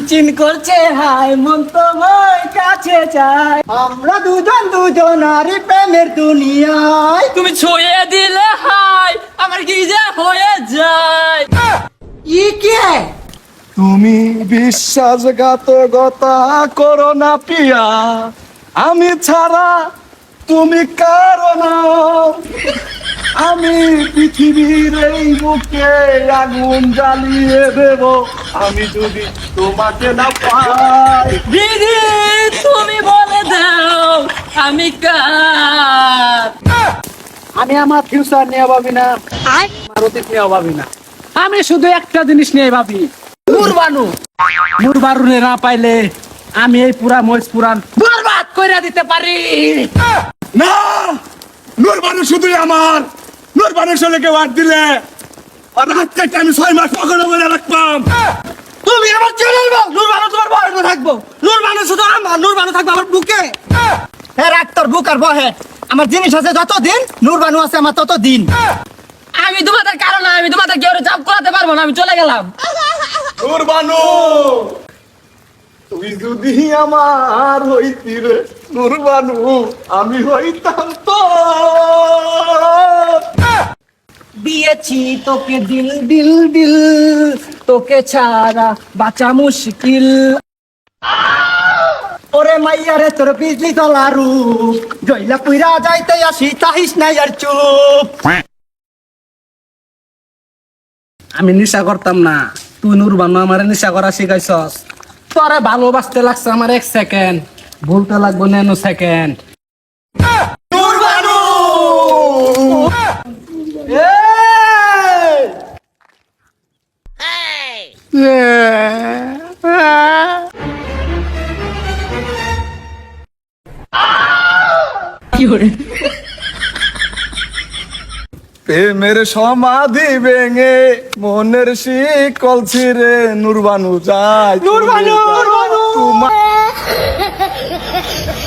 চিনচিন করছে হাই মন তোমায় কাছে চাই আমরা দুজন দুজনারই প্রেমের দুনিয়ায়। তুমি ছুঁয়ে দিলে হাই আমার কি যে হয়ে যায়? ই কে? তুমি বিশ্বাসঘাতকতা করো না পিয়া আমি ছাড়া তুমি কারণ আমি পৃথিবীর এই বুকে আগুন জ্বালিয়ে দেব। আমি যদি তোমাকে না পাই। দিদি তুমি বলে দাও আমি কার? আমি আমার ফিউচার নিয়ে ভাবি না। আমার অতীত নিয়ে ভাবি না। আমি শুধু একটা জিনিস নিয়ে ভাবি। মুরবানু। মুরবানুরে না পাইলে আমি এই পুরা মহিষ পুরাণ বরবাদ করে দিতে পারি। না নূর মানুষ শুধুই আমার। নূর হলে কেউ আর দিলে আর রাত কাটতে আমি ছয় মাস বলে রাখতাম। তুমি আমার বল নুরবানু তোমার বয়স থাকব। নুরবানু শুধু আমার নুরবানু থাকব আমার বুকে। হ্যাঁ রাখ তোর বুক আর বহে। আমার জিনিস আছে যত দিন নুরবানু আছে আমার তত দিন আমি তোমাদের কারণ আমি তোমাদের কেউ চাপ করাতে পারব না আমি চলে গেলাম। নূর বানু তুই যদি আমার হইতি রে নূর বানু আমি হইতাম তো দিয়েছি তোকে দিল দিল দিল। তোকে ছাড়া বাঁচা মুশকিল। ওরে মাইয়া রে, তোর বিজলি তলা রূপ। জইলা পুইরা যাইতে আসি, তাহিস নাই আর চুপ। আমি নিশা করতাম না। তুই নুরবানু আমার নিশা করা শিখাইছস। তোরে ভালোবাসতে লাগছে আমার এক সেকেন্ড ভুলতে লাগবো নেনো সেকেন্ড নূর বানু প্রেমের সমাধি ভেঙে মনের শিকল ছিঁড়ে নুরবানু যায় নুরবানু, নুরবানু। তোমার